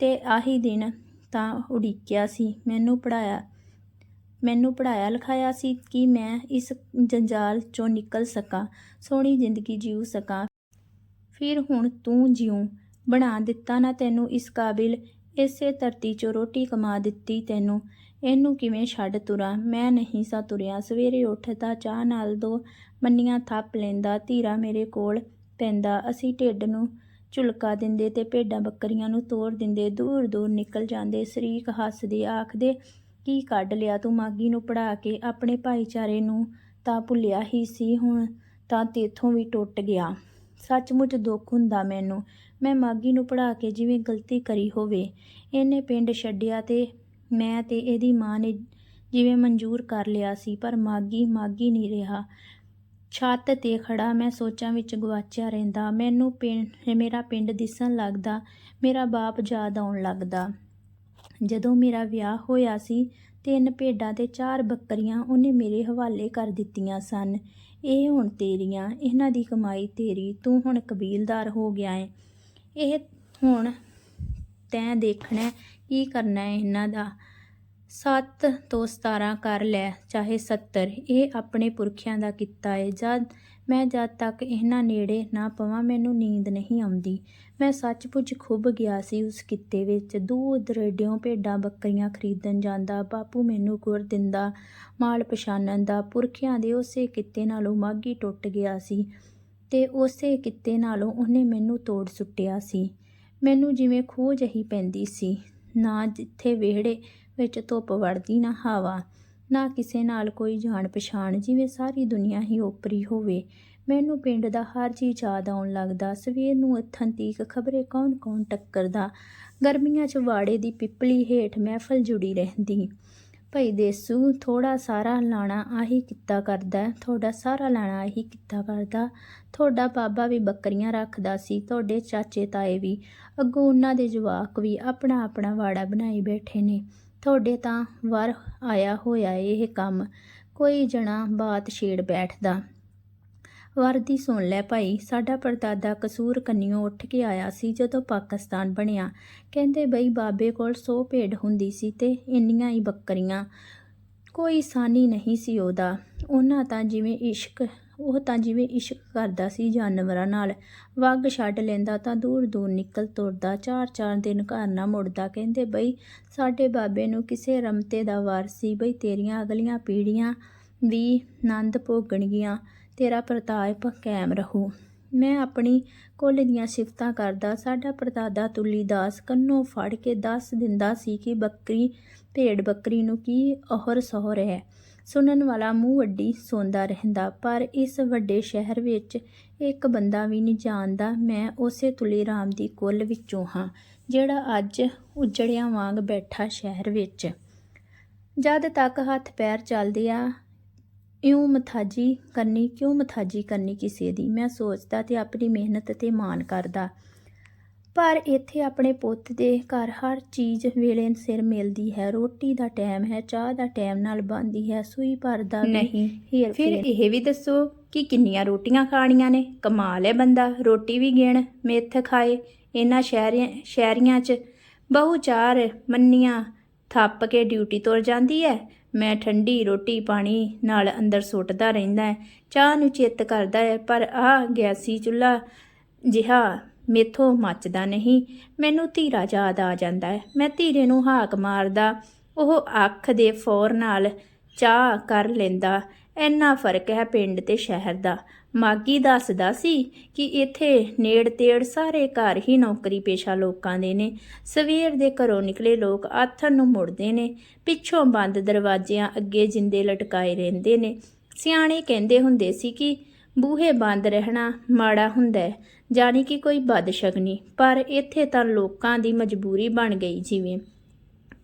ਤੇ ਆਹੀ ਦਿਨ ਤਾਂ ਉਡੀਕਿਆ ਸੀ। ਮੈਨੂੰ ਪੜਾਇਆ ਮੈਨੂੰ ਪੜਾਇਆ ਲਿਖਾਇਆ ਸੀ ਕਿ ਮੈਂ ਇਸ ਜੰਜਾਲ ਚੋਂ ਨਿਕਲ ਸਕਾਂ, ਸੋਹਣੀ ਜ਼ਿੰਦਗੀ ਜੀਉ ਸਕਾਂ। ਫਿਰ ਹੁਣ ਤੂੰ ਜਿਉ ਬਣਾ ਦਿੱਤਾ ਨਾ ਤੈਨੂੰ ਇਸ ਕਾਬਿਲ, ਇਸੇ ਧਰਤੀ 'ਚੋਂ ਰੋਟੀ ਕਮਾ ਦਿੱਤੀ ਤੈਨੂੰ। ਇਹਨੂੰ ਕਿਵੇਂ ਛੱਡ ਤੁਰਾਂ? ਮੈਂ ਨਹੀਂ ਸਾ ਤੁਰਿਆ। ਸਵੇਰੇ ਉੱਠਦਾ ਚਾਹ ਨਾਲ ਦੋ ਮੰਨੀਆਂ ਥੱਪ ਲੈਂਦਾ। ਧੀਰਾ ਮੇਰੇ ਕੋਲ ਪੈਂਦਾ। ਅਸੀਂ ਢਿੱਡ ਨੂੰ ਝੁਲਕਾ ਦਿੰਦੇ ਤੇ ਭੇਡਾਂ ਬੱਕਰੀਆਂ ਨੂੰ ਤੋੜ ਦਿੰਦੇ। ਦੂਰ ਦੂਰ ਨਿਕਲ ਜਾਂਦੇ। ਸ਼ਰੀਕ ਹੱਸਦੇ, ਆਖਦੇ, ਕੀ ਕੱਢ ਲਿਆ ਤੂੰ ਮਾਗੀ ਨੂੰ ਪੜਾ ਕੇ? ਆਪਣੇ ਭਾਈਚਾਰੇ ਨੂੰ ਤਾਂ ਭੁੱਲਿਆ ਹੀ ਸੀ, ਹੁਣ ਤਾਂ ਤੇਥੋਂ ਵੀ ਟੁੱਟ ਗਿਆ। ਸੱਚਮੁੱਚ ਦੁੱਖ ਹੁੰਦਾ ਮੈਨੂੰ। ਮੈਂ ਮਾਗੀ ਨੂੰ ਪੜਾ ਕੇ ਜਿਵੇਂ ਗਲਤੀ ਕਰੀ ਹੋਵੇ। ਇਹਨੇ ਪਿੰਡ ਛੱਡਿਆ ਤੇ ਮੈਂ ਤੇ ਇਹਦੀ ਮਾਂ ਨੇ ਜਿਵੇਂ ਮਨਜ਼ੂਰ ਕਰ ਲਿਆ ਸੀ, ਪਰ ਮਾਗੀ ਮਾਗੀ ਨਹੀਂ ਰਿਹਾ। ਛੱਤ ਤੇ ਖੜਾ ਮੈਂ ਸੋਚਾਂ ਵਿੱਚ ਗਵਾਚਿਆ ਰਹਿੰਦਾ। ਮੈਨੂੰ ਪਿੰਡ ਮੇਰਾ ਪਿੰਡ ਦਿਸਣ ਲੱਗਦਾ, ਮੇਰਾ ਬਾਪ ਯਾਦ ਆਉਣ ਲੱਗਦਾ। ਜਦੋਂ ਮੇਰਾ ਵਿਆਹ ਹੋਇਆ ਸੀ, ਤਿੰਨ ਭੇਡਾਂ ਤੇ ਚਾਰ ਬੱਕਰੀਆਂ ਉਹਨੇ ਮੇਰੇ ਹਵਾਲੇ ਕਰ ਦਿੱਤੀਆਂ ਸਨ। ਇਹ ਹੁਣ ਤੇਰੀਆਂ, ਇਹਨਾਂ ਦੀ ਕਮਾਈ ਤੇਰੀ, ਤੂੰ ਹੁਣ ਕਬੀਲਦਾਰ ਹੋ ਗਿਆ ਏ। ਇਹ ਹੁਣ ਤੈਂ ਦੇਖਣਾ ਕੀ ਕਰਨਾ ਹੈ ਇਹਨਾਂ ਦਾ? 7 ਤੋਂ 17 ਕਰ ਲੈ, ਚਾਹੇ 70 ਇਹ ਆਪਣੇ ਪੁਰਖਿਆਂ ਦਾ ਕੀਤਾ ਹੈ ਜਦ ਮੈਂ ਜਦ ਤੱਕ ਇਹਨਾਂ ਨੇੜੇ ਨਾ ਪਵਾਂ, ਮੈਨੂੰ ਨੀਂਦ ਨਹੀਂ ਆਉਂਦੀ। ਮੈਂ ਸੱਚਮੁੱਚ ਖੁੱਬ ਗਿਆ ਸੀ ਉਸ ਕਿੱਤੇ ਵਿੱਚ। ਦੂਰ ਦਰੇਡਿਓਂ ਭੇਡਾਂ ਬੱਕਰੀਆਂ ਖਰੀਦਣ ਜਾਂਦਾ, ਬਾਪੂ ਮੈਨੂੰ ਗੁਰ ਦਿੰਦਾ, ਮਾਲ ਪਛਾਣਨ ਦਾ। ਪੁਰਖਿਆਂ ਦੇ ਉਸੇ ਕਿੱਤੇ ਨਾਲੋਂ ਮਾਗੀ ਟੁੱਟ ਗਿਆ ਸੀ ਤੇ ਉਸੇ ਕਿੱਤੇ ਨਾਲੋਂ ਉਹਨੇ ਮੈਨੂੰ ਤੋੜ ਸੁੱਟਿਆ ਸੀ। ਮੈਨੂੰ ਜਿਵੇਂ ਖੋਹ ਜਹੀ ਪੈਂਦੀ ਸੀ। ਨਾ ਜਿੱਥੇ ਵਿਹੜੇ ਵਿੱਚ ਧੁੱਪ ਵੜਦੀ, ਨਾ ਹਵਾ, ਨਾ ਕਿਸੇ ਨਾਲ ਕੋਈ ਜਾਣ ਪਛਾਣ ਜਿਵੇਂ ਸਾਰੀ ਦੁਨੀਆ ਹੀ ਓਪਰੀ ਹੋਵੇ। ਮੈਨੂੰ ਪਿੰਡ ਦਾ ਹਰ ਚੀਜ਼ ਯਾਦ ਆਉਣ ਲੱਗਦਾ। ਸਵੇਰ ਨੂੰ ਅੱਥਾਂ ਤੀਕ ਖਬਰੇ ਕੌਣ ਕੌਣ ਟੱਕਰਦਾ। ਗਰਮੀਆਂ 'ਚ ਵਾੜੇ ਦੀ ਪਿੱਪਲੀ ਹੇਠ ਮਹਿਫਲ ਜੁੜੀ ਰਹਿੰਦੀ। ਭਈ ਦੇਸੂ ਥੋੜਾ ਸਾਰਾ ਲਾਣਾ ਆਹੀ ਕਿੱਤਾ ਕਰਦਾ ਥੋੜਾ ਸਾਰਾ ਲਾਣਾ ਆਹੀ ਕਿੱਤਾ ਕਰਦਾ। ਤੁਹਾਡਾ ਬਾਬਾ ਵੀ ਬੱਕਰੀਆਂ ਰੱਖਦਾ ਸੀ ਤੁਹਾਡੇ ਚਾਚੇ ਤਾਏ ਵੀ। ਅੱਗੋਂ ਉਹਨਾਂ ਦੇ ਜਵਾਕ ਵੀ ਆਪਣਾ ਆਪਣਾ ਵਾੜਾ ਬਣਾਈ ਬੈਠੇ ਨੇ। ਤੁਹਾਡੇ ਤਾਂ ਵਰ ਆਇਆ ਹੋਇਆ ਇਹ ਕੰਮ। ਕੋਈ ਜਣਾ ਬਾਤ ਛੇੜ ਬੈਠਦਾ। ਵਰਦੀ ਸੁਣ ਲੈ ਭਾਈ। ਸਾਡਾ ਪਰਦਾਦਾ ਕਸੂਰ ਕੰਨਿਓ ਉੱਠ ਕੇ ਆਇਆ ਸੀ ਜਦੋਂ ਪਾਕਿਸਤਾਨ ਬਣਿਆ। ਕਹਿੰਦੇ ਬਈ ਬਾਬੇ ਕੋਲ 100 ਭੇਡ ਹੁੰਦੀ ਸੀ ਤੇ ਇੰਨੀਆਂ ਹੀ ਬੱਕਰੀਆਂ। ਕੋਈ ਸਾਨੀ ਨਹੀਂ ਸੀ ਉਹਦਾ। ਉਹਨਾਂ ਤਾਂ ਜਿਵੇਂ ਇਸ਼ਕ, ਉਹ ਤਾਂ ਜਿਵੇਂ ਇਸ਼ਕ ਕਰਦਾ ਸੀ ਜਾਨਵਰਾਂ ਨਾਲ। ਵੱਗ ਛੱਡ ਲੈਂਦਾ ਤਾਂ ਦੂਰ ਦੂਰ ਨਿਕਲ ਤੁਰਦਾ। ਚਾਰ ਚਾਰ ਦਿਨ ਘਰ ਨਾ ਮੁੜਦਾ। ਕਹਿੰਦੇ ਬਈ ਸਾਡੇ ਬਾਬੇ ਨੂੰ ਕਿਸੇ ਰਮਤੇ ਦਾ ਵਾਰ ਸੀ। ਬਈ ਤੇਰੀਆਂ ਅਗਲੀਆਂ ਪੀੜ੍ਹੀਆਂ ਵੀ ਆਨੰਦ ਭੋਗਣਗੀਆਂ। ਤੇਰਾ ਪ੍ਰਤਾਪ ਕਾਇਮ ਰਹੂ। ਮੈਂ ਆਪਣੀ ਕੁੱਲ ਦੀਆਂ ਸਿਫਤਾਂ ਕਰਦਾ, ਸਾਡਾ ਪਰਦਾਦਾ ਤੁਲੀ ਦਾਸ ਕੰਨੋਂ ਫੜ ਕੇ ਦੱਸ ਦਿੰਦਾ ਸੀ ਕਿ ਬੱਕਰੀ, ਭੇਡ ਬੱਕਰੀ ਨੂੰ ਕੀ ਅਹਰ ਸਹਰ ਹੈ। ਸੁਣਨ ਵਾਲਾ ਮੂੰਹ ਅੱਡੀ ਸੌਂਦਾ ਰਹਿੰਦਾ, ਪਰ ਇਸ ਵੱਡੇ ਸ਼ਹਿਰ ਵਿੱਚ ਇੱਕ ਬੰਦਾ ਵੀ ਨਹੀਂ ਜਾਣਦਾ। ਮੈਂ ਉਸੇ ਤੁਲੀ ਰਾਮ ਦੀ ਕੁੱਲ ਵਿੱਚੋਂ ਹਾਂ, ਜਿਹੜਾ ਅੱਜ ਉਜੜਿਆਂ ਵਾਂਗ ਬੈਠਾ ਸ਼ਹਿਰ ਵਿੱਚ। ਜਦ ਤੱਕ ਹੱਥ ਪੈਰ ਚੱਲਦੇ ਆ ਇਉਂ ਮਥਾਜੀ ਕਰਨੀ ਕਿਉਂ ਮਥਾਜੀ ਕਰਨੀ ਕਿਸੇ ਦੀ? ਮੈਂ ਸੋਚਦਾ ਤੇ ਆਪਣੀ ਮਿਹਨਤ ਤੇ ਮਾਣ ਕਰਦਾ। ਪਰ ਇੱਥੇ ਆਪਣੇ ਪੁੱਤ ਦੇ ਘਰ ਹਰ ਚੀਜ਼ ਵੇਲੇ ਸਿਰ ਮਿਲਦੀ ਹੈ। ਰੋਟੀ ਦਾ ਟਾਈਮ ਹੈ ਚਾਹ ਦਾ ਟਾਈਮ ਨਾਲ ਬਣਦੀ ਹੈ ਸੂਈ ਭਰਦਾ ਨਹੀਂ, ਫੇਰ ਇਹ ਵੀ ਦੱਸੋ ਕਿ ਕਿੰਨੀਆਂ ਰੋਟੀਆਂ ਖਾਣੀਆਂ ਨੇ? ਕਮਾਲ ਹੈ ਬੰਦਾ ਰੋਟੀ ਵੀ ਗਿਣ ਮਿੱਥ ਖਾਏ ਇਹਨਾਂ ਸ਼ਹਿਰੀਆਂ ਸ਼ਹਿਰੀਆਂ 'ਚ ਬਹੁ ਚਾਰ ਮੰਨੀਆਂ ਥੱਪ ਕੇ ਡਿਊਟੀ ਤੁਰ ਜਾਂਦੀ ਹੈ। ਮੈਂ ਠੰਡੀ ਰੋਟੀ ਪਾਣੀ ਨਾਲ ਅੰਦਰ ਸੁੱਟਦਾ ਰਹਿੰਦਾ ਹੈ। ਚਾਹ ਨੂੰ ਚਿੱਤ ਕਰਦਾ ਹੈ, ਪਰ ਆ ਗੈਸੀ ਚੁੱਲ੍ਹਾ ਜਿਹਾ ਮੇਥੋਂ ਮੱਚਦਾ ਨਹੀਂ। ਮੈਨੂੰ ਧੀਰਾ ਯਾਦ ਆ ਜਾਂਦਾ ਹੈ। ਮੈਂ ਧੀਰੇ ਨੂੰ ਹਾਕ ਮਾਰਦਾ, ਉਹ ਅੱਖ ਦੇ ਫੌਰ ਨਾਲ ਚਾਹ ਕਰ ਲੈਂਦਾ। ਇੰਨਾ ਫ਼ਰਕ ਹੈ ਪਿੰਡ ਤੇ ਸ਼ਹਿਰ ਦਾ। ਮਾਗੀ ਦੱਸਦਾ ਸੀ ਕਿ ਇੱਥੇ ਨੇੜ ਤੇੜ ਸਾਰੇ ਘਰ ਹੀ ਨੌਕਰੀ ਪੇਸ਼ਾ ਲੋਕਾਂ ਦੇ ਨੇ। ਸਵੇਰ ਦੇ ਘਰੋਂ ਨਿਕਲੇ ਲੋਕ ਆਥਣ ਨੂੰ ਮੁੜਦੇ ਨੇ। ਪਿੱਛੋਂ ਬੰਦ ਦਰਵਾਜ਼ਿਆਂ ਅੱਗੇ ਜਿੰਦੇ ਲਟਕਾਏ ਰਹਿੰਦੇ ਨੇ। ਸਿਆਣੇ ਕਹਿੰਦੇ ਹੁੰਦੇ ਸੀ ਕਿ ਬੂਹੇ ਬੰਦ ਰਹਿਣਾ ਮਾੜਾ ਹੁੰਦਾ ਹੈ, ਜਾਣੀ ਕਿ ਕੋਈ ਬਦਸ਼ਗਨੀ ਪਰ ਇੱਥੇ ਤਾਂ ਲੋਕਾਂ ਦੀ ਮਜਬੂਰੀ ਬਣ ਗਈ ਜਿਵੇਂ।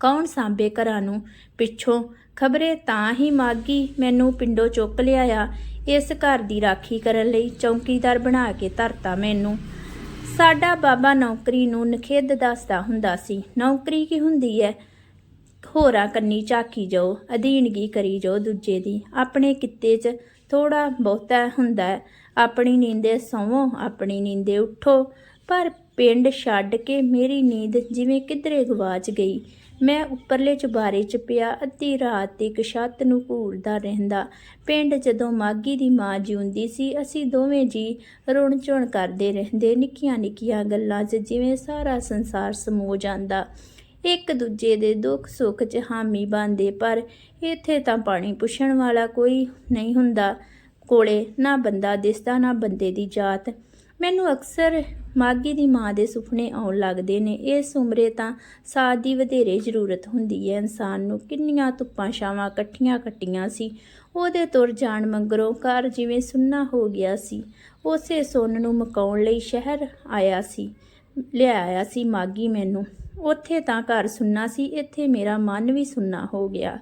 ਕੌਣ ਸਾਂਭੇ ਘਰਾਂ ਨੂੰ ਪਿੱਛੋਂ? ਖਬਰੇ ਤਾਂ ਹੀ ਮਾਗੀ ਮੈਨੂੰ ਪਿੰਡੋਂ ਚੁੱਕ ਲਿਆਇਆ ਇਸ ਘਰ ਦੀ ਰਾਖੀ ਕਰਨ ਲਈ ਚੌਕੀਦਾਰ ਬਣਾ ਕੇ ਧਰਤਾ ਮੈਨੂੰ। ਸਾਡਾ ਬਾਬਾ ਨੌਕਰੀ ਨੂੰ ਨਖੇਧ ਦੱਸਦਾ ਹੁੰਦਾ ਸੀ। ਨੌਕਰੀ ਕੀ ਹੁੰਦੀ ਹੈ ਹੋਰਾਂ ਕੰਨੀ ਝਾਕੀ ਜਾਓ, ਅਧੀਨਗੀ ਕਰੀ ਜਾਓ ਦੂਜੇ ਦੀ। ਆਪਣੇ ਕਿੱਤੇ 'ਚ ਥੋੜਾ ਬਹੁਤਾ ਹੁੰਦਾ ਆਪਣੀ ਨੀਂਦੇ ਸੌਵੋ, ਆਪਣੀ ਨੀਂਦੇ ਉੱਠੋ। ਪਰ ਪਿੰਡ ਛੱਡ ਕੇ ਮੇਰੀ ਨੀਂਦ ਜਿਵੇਂ ਕਿਧਰੇ ਗਵਾਚ ਗਈ। ਮੈਂ ਉੱਪਰਲੇ ਚੁਬਾਰੇ 'ਚ ਪਿਆ, ਅੱਧੀ ਰਾਤ ਇੱਕ ਛੱਤ ਨੂੰ ਘੂਰਦਾ ਰਹਿੰਦਾ। ਪਿੰਡ ਜਦੋਂ ਮਾਗੀ ਦੀ ਮਾਂ ਜਿਉਂਦੀ ਸੀ, ਅਸੀਂ ਦੋਵੇਂ ਜੀ ਰੁਣ ਝੁਣ ਕਰਦੇ ਰਹਿੰਦੇ ਨਿੱਕੀਆਂ ਨਿੱਕੀਆਂ ਗੱਲਾਂ 'ਚ ਜਿਵੇਂ ਸਾਰਾ ਸੰਸਾਰ ਸਮੋ ਜਾਂਦਾ। ਇੱਕ ਦੂਜੇ ਦੇ ਦੁੱਖ ਸੁੱਖ 'ਚ ਹਾਮੀ ਬਣਦੇ ਪਰ ਇੱਥੇ ਤਾਂ ਪਾਣੀ ਪੁੱਛਣ ਵਾਲਾ ਕੋਈ ਨਹੀਂ ਹੁੰਦਾ। ਕੋਲੇ ਨਾ ਬੰਦਾ ਦਿਸਦਾ, ਨਾ ਬੰਦੇ ਦੀ ਜਾਤ। ਮੈਨੂੰ ਅਕਸਰ ਮਾਗੀ ਦੀ ਮਾਂ ਦੇ ਸੁਪਨੇ ਆਉਣ ਲੱਗਦੇ ਨੇ। ਇਸ ਉਮਰੇ ਤਾਂ ਸਾਥ ਦੀ ਵਧੇਰੇ ਜ਼ਰੂਰਤ ਹੁੰਦੀ ਹੈ। ਇਨਸਾਨ ਨੂੰ ਕਿੰਨੀਆਂ ਧੁੱਪਾਂ ਛਾਵਾਂ ਇਕੱਠੀਆਂ ਕੱਟੀਆਂ ਸੀ। ਉਹਦੇ ਤੁਰ ਜਾਣ ਮੰਗਰੋਂ ਘਰ ਜਿਵੇਂ ਸੁੰਨਾ ਹੋ ਗਿਆ ਸੀ। ਉਸੇ ਸੁੰਨ ਨੂੰ ਮਕਾਉਣ ਲਈ ਸ਼ਹਿਰ ਆਇਆ ਸੀ ਲਿਆ ਆਇਆ ਸੀ ਮਾਗੀ ਮੈਨੂੰ। ਉੱਥੇ ਤਾਂ ਘਰ ਸੁੰਨਾ ਸੀ, ਇੱਥੇ ਮੇਰਾ ਮਨ ਵੀ ਸੁੰਨਾ ਹੋ ਗਿਆ।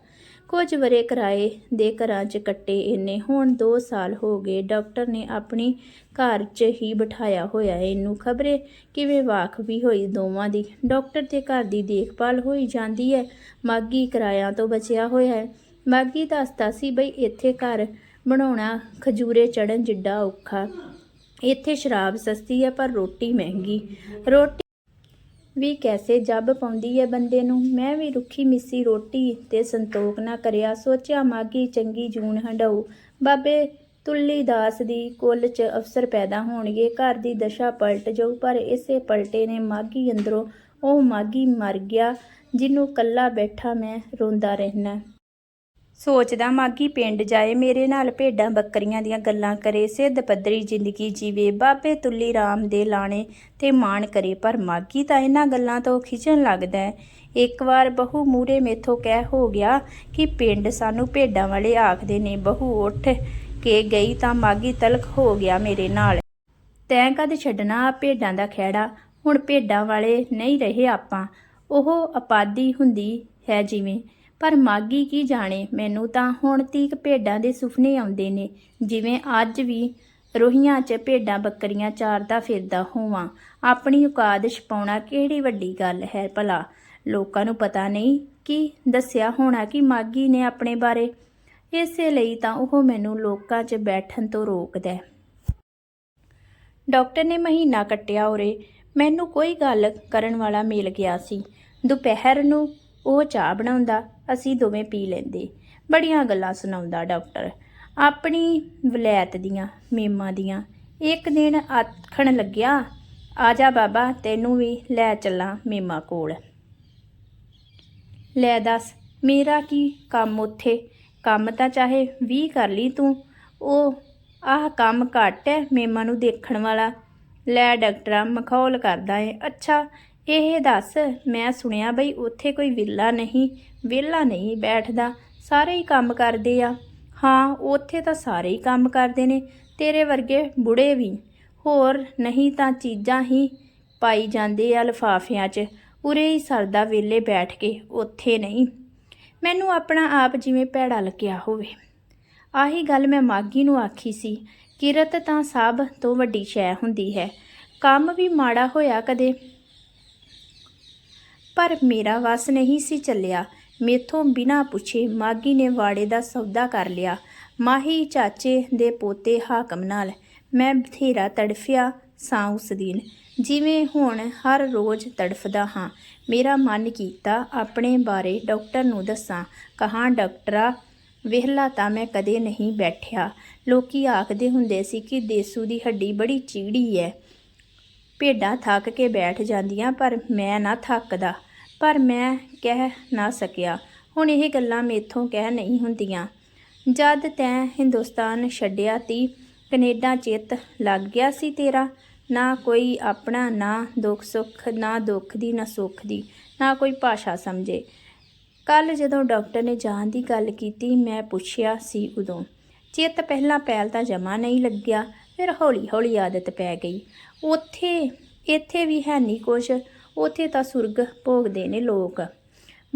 ਕੁਝ ਵਰੇ ਕਿਰਾਏ ਦੇ ਘਰਾਂ 'ਚ ਕੱਟੇ ਇਹਨੇ। ਹੁਣ 2 ਸਾਲ ਹੋ ਗਏ, ਡਾਕਟਰ ਨੇ ਆਪਣੀ ਘਰ 'ਚ ਹੀ ਬਿਠਾਇਆ ਹੋਇਆ ਹੈ ਇਹਨੂੰ। ਖਬਰੇ ਕਿਵੇਂ ਵਾਕ ਵੀ ਹੋਈ ਦੋਵਾਂ ਦੀ। ਡਾਕਟਰ ਦੇ ਘਰ ਦੀ ਦੇਖਭਾਲ ਹੋਈ ਜਾਂਦੀ ਹੈ। ਮਾਗੀ ਕਿਰਾਇਆਂ ਤੋਂ ਬਚਿਆ ਹੋਇਆ ਹੈ। ਮਾਗੀ ਦੱਸਦਾ ਸੀ ਬਈ ਇੱਥੇ ਘਰ ਬਣਾਉਣਾ ਖਜੂਰੇ ਚੜਨ ਜਿੱਡਾ ਔਖਾ। ਇੱਥੇ ਸ਼ਰਾਬ ਸਸਤੀ ਹੈ ਪਰ ਰੋਟੀ ਮਹਿੰਗੀ। ਰੋਟੀ ਵੀ ਕੈਸੇ ਜੱਬ ਪਾਉਂਦੀ ਹੈ ਬੰਦੇ ਨੂੰ? ਮੈਂ ਵੀ ਰੁੱਖੀ ਮਿੱਸੀ ਰੋਟੀ ਤੇ ਸੰਤੋਖ ਨਾ ਕਰਿਆ। ਸੋਚਿਆ, ਮਾਗੀ ਚੰਗੀ ਜੂਨ ਹੰਡਾਊ ਬਾਬੇ ਤੁੱਲੀ ਦਾਸ ਦੀ ਕੁੱਲ 'ਚ ਅਫਸਰ ਪੈਦਾ ਹੋਣਗੇ। ਘਰ ਦੀ ਦਸ਼ਾ ਪਲਟ ਜਾਊ, ਪਰ ਇਸੇ ਪਲਟੇ ਨੇ ਮਾਗੀ ਅੰਦਰੋਂ। ਉਹ ਮਾਗੀ ਮਰ ਗਿਆ ਜਿਹਨੂੰ ਕੱਲਾ ਬੈਠਾ ਮੈਂ ਰੋਂਦਾ ਰਹਿਣਾ ਸੋਚਦਾ ਮਾਗੀ ਪਿੰਡ ਜਾਏ, ਮੇਰੇ ਨਾਲ ਭੇਡਾਂ ਬੱਕਰੀਆਂ ਦੀਆਂ ਗੱਲਾਂ ਕਰੇ, ਸਿੱਧ ਪੱਧਰੀ ਜ਼ਿੰਦਗੀ ਜੀਵੇ, ਬਾਬੇ ਤੁੱਲੀ ਰਾਮ ਦੇ ਲਾਣੇ ਤੇ ਮਾਣ ਕਰੇ, ਪਰ ਮਾਗੀ ਤਾਂ ਇਹਨਾਂ ਗੱਲਾਂ ਤੋਂ ਖਿਜਣ ਲੱਗਦਾ ਹੈ। ਇੱਕ ਵਾਰ ਬਹੂ ਮੂਰੇ ਮੇਥੋਂ ਕਹਿ ਹੋ ਗਿਆ ਕਿ ਪਿੰਡ ਸਾਨੂੰ ਭੇਡਾਂ ਵਾਲੇ ਆਖਦੇ ਨੇ, ਬਹੂ ਉੱਠ ਕੇ ਗਈ ਤਾਂ ਮਾਗੀ ਤਲਕ ਹੋ ਗਿਆ ਮੇਰੇ ਨਾਲ। ਤੈਂ ਕਦ ਛੱਡਣਾ ਭੇਡਾਂ ਦਾ ਖਹਿੜਾ? ਹੁਣ ਭੇਡਾਂ ਵਾਲੇ ਨਹੀਂ ਰਹੇ ਆਪਾਂ। ਉਹ ਆਪਾਦੀ ਹੁੰਦੀ ਹੈ ਜਿਵੇਂ। ਪਰ ਮਾਗੀ ਕੀ ਜਾਣੇ, ਮੈਨੂੰ ਤਾਂ ਹੁਣ ਤੀਕ ਭੇਡਾਂ ਦੇ ਸੁਪਨੇ ਆਉਂਦੇ ਨੇ। ਜਿਵੇਂ ਅੱਜ ਵੀ ਰੋਹੀਆਂ 'ਚ ਭੇਡਾਂ ਬੱਕਰੀਆਂ ਚਾਰਦਾ ਫਿਰਦਾ ਹੋਵਾਂ। ਆਪਣੀ ਔਕਾਤ ਛਪਾਉਣਾ ਕਿਹੜੀ ਵੱਡੀ ਗੱਲ ਹੈ ਭਲਾ? ਲੋਕਾਂ ਨੂੰ ਪਤਾ ਨਹੀਂ ਕਿ ਦੱਸਿਆ ਹੋਣਾ ਕਿ ਮਾਗੀ ਨੇ ਆਪਣੇ ਬਾਰੇ। ਇਸੇ ਲਈ ਤਾਂ ਉਹ ਮੈਨੂੰ ਲੋਕਾਂ 'ਚ ਬੈਠਣ ਤੋਂ ਰੋਕਦਾ ਡਾਕਟਰ ਨੇ ਮਹੀਨਾ ਕੱਟਿਆ ਉਰੇ। ਮੈਨੂੰ ਕੋਈ ਗੱਲ ਕਰਨ ਵਾਲਾ ਮਿਲ ਗਿਆ ਸੀ। ਦੁਪਹਿਰ ਨੂੰ ਉਹ ਚਾਹ ਬਣਾਉਂਦਾ। ਅਸੀਂ ਦੋਵੇਂ ਪੀ ਲੈਂਦੇ। ਬੜੀਆਂ ਗੱਲਾਂ ਸੁਣਾਉਂਦਾ ਡਾਕਟਰ। ਆਪਣੀ ਵਲੈਤ ਦੀਆਂ, ਮੇਮਾਂ ਦੀਆਂ। ਇੱਕ ਦਿਨ ਆਖਣ ਲੱਗਿਆ, ਆ ਜਾ ਬਾਬਾ, ਤੈਨੂੰ ਵੀ ਲੈ ਚੱਲਾਂ ਮੀਮਾ ਕੋਲ। ਲੈ ਦੱਸ, ਮੇਰਾ ਕੀ ਕੰਮ ਉੱਥੇ? ਕੰਮ ਤਾਂ ਚਾਹੇ 20 ਕਰ ਲਈ ਤੂੰ। ਉਹ, ਆਹ ਕੰਮ ਘੱਟ ਹੈ ਮੇਮਾ ਨੂੰ ਦੇਖਣ ਵਾਲਾ। ਲੈ ਡਾਕਟਰਾ, ਮਖੌਲ ਕਰਦਾ ਏ। ਅੱਛਾ ਇਹ ਦੱਸ, ਮੈਂ ਸੁਣਿਆ ਬਈ ਉੱਥੇ ਕੋਈ ਵਿਲਾ ਨਹੀਂ, ਵਿਹਲਾ ਨਹੀਂ ਬੈਠਦਾ, ਸਾਰੇ ਹੀ ਕੰਮ ਕਰਦੇ ਆ। ਹਾਂ, ਉੱਥੇ ਤਾਂ ਸਾਰੇ ਹੀ ਕੰਮ ਕਰਦੇ ਨੇ, ਤੇਰੇ ਵਰਗੇ ਬੁੜੇ ਵੀ। ਹੋਰ ਨਹੀਂ ਤਾਂ ਚੀਜ਼ਾਂ ਹੀ ਪਾਈ ਜਾਂਦੇ ਆ ਲਿਫਾਫਿਆਂ 'ਚ, ਉਰੇ ਹੀ ਸਰਦਾ ਵੇਲੇ ਬੈਠ ਕੇ, ਉੱਥੇ ਨਹੀਂ। ਮੈਨੂੰ ਆਪਣਾ ਆਪ ਜਿਵੇਂ ਭੈੜਾ ਲੱਗਿਆ ਹੋਵੇ। ਆਹੀ ਗੱਲ ਮੈਂ ਮਾਗੀ ਨੂੰ ਆਖੀ ਸੀ, ਕਿਰਤ ਤਾਂ ਸਭ ਤੋਂ ਵੱਡੀ ਸ਼ੈ ਹੁੰਦੀ ਹੈ। ਕੰਮ ਵੀ ਮਾੜਾ ਹੋਇਆ ਕਦੇ ਪਰ ਮੇਰਾ ਵਸ ਨਹੀਂ ਸੀ ਚੱਲਿਆ। ਮੇਥੋਂ ਬਿਨਾਂ ਪੁੱਛੇ ਮਾਗੀ ਨੇ ਵਾੜੇ ਦਾ ਸੌਦਾ ਕਰ ਲਿਆ। ਮਾਹੀ ਚਾਚੇ ਦੇ ਪੋਤੇ ਹਾਕਮ ਨਾਲ ਮੈਂ ਬਥੇਰਾ ਤੜਫਿਆ ਸਾਂ ਉਸ ਦਿਨ। ਜਿਵੇਂ ਹੁਣ ਹਰ ਰੋਜ਼ ਤੜਫਦਾ ਹਾਂ। ਮੇਰਾ ਮਨ ਕੀਤਾ ਆਪਣੇ ਬਾਰੇ ਡਾਕਟਰ ਨੂੰ ਦੱਸਾਂ। ਕਹਾਂ, ਡਾਕਟਰਾ, ਵਿਹਲਾ ਤਾਂ ਮੈਂ ਕਦੇ ਨਹੀਂ ਬੈਠਿਆ। ਲੋਕੀ ਆਖਦੇ ਹੁੰਦੇ ਸੀ ਕਿ ਦੇਸੂ ਦੀ ਹੱਡੀ ਬੜੀ ਚੀੜੀ ਹੈ ਭੇਡਾਂ ਥੱਕ ਕੇ ਬੈਠ ਜਾਂਦੀਆਂ, ਪਰ ਮੈਂ ਨਾ ਥੱਕਦਾ। ਪਰ ਮੈਂ ਕਹਿ ਨਾ ਸਕਿਆ। ਹੁਣ ਇਹ ਗੱਲਾਂ ਮੇਥੋਂ ਕਹਿ ਨਹੀਂ ਹੁੰਦੀਆਂ। ਜਦ ਤੈਂ ਹਿੰਦੁਸਤਾਨ ਛੱਡਿਆ ਤੀ, ਕੈਨੇਡਾ ਚਿੱਤ ਲੱਗ ਗਿਆ ਸੀ ਤੇਰਾ। ਨਾ ਕੋਈ ਆਪਣਾ, ਨਾ ਦੁੱਖ ਸੁੱਖ, ਨਾ ਦੁੱਖ ਦੀ, ਨਾ ਸੁੱਖ ਦੀ, ਨਾ ਕੋਈ ਭਾਸ਼ਾ ਸਮਝੇ। ਕੱਲ ਜਦੋਂ ਡਾਕਟਰ ਨੇ ਜਾਣ ਦੀ ਗੱਲ ਕੀਤੀ, ਮੈਂ ਪੁੱਛਿਆ ਸੀ ਉਦੋਂ। ਚਿੱਤ ਪਹਿਲਾਂ ਪਹਿਲ ਤਾਂ ਜਮਾ ਨਹੀਂ ਲੱਗਿਆ। ਫਿਰ ਹੌਲੀ ਹੌਲੀ ਆਦਤ ਪੈ ਗਈ। ਉੱਥੇ, ਇੱਥੇ ਵੀ ਹੈ ਨਹੀਂ ਕੁਛ। ਉੱਥੇ ਤਾਂ ਸੁਰਗ ਭੋਗਦੇ ਨੇ ਲੋਕ।